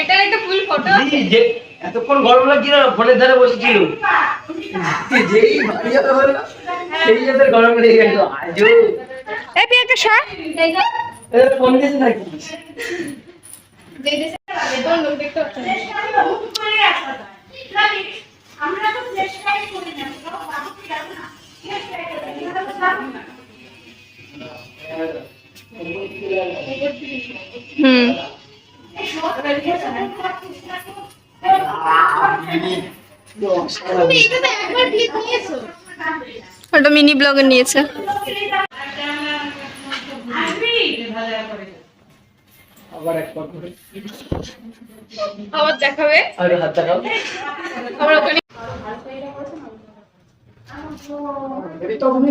এটা একটা ফুল ফটো এই যে এতক্ষণ গরম লাগছিল না ফোনের ধারে বসেছিল। যেই বাড়ি হলো সেই যাদের গরম লেগে গেল। আজও। এই তুই একটা সর এ, ফোন দিয়েছে নাকি দেখতে পাচ্ছেন হুম তো ওটা মিনি ব্লগে নিয়েছে। আবার একবার করে। আবার দেখাবে? আরে হাত দেখাও। আমরা ওখানে এই তো তুমি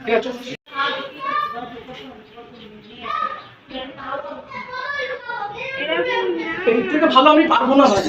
ঠিক আছে এই থেকে ভালো আমি পারব না ভাই।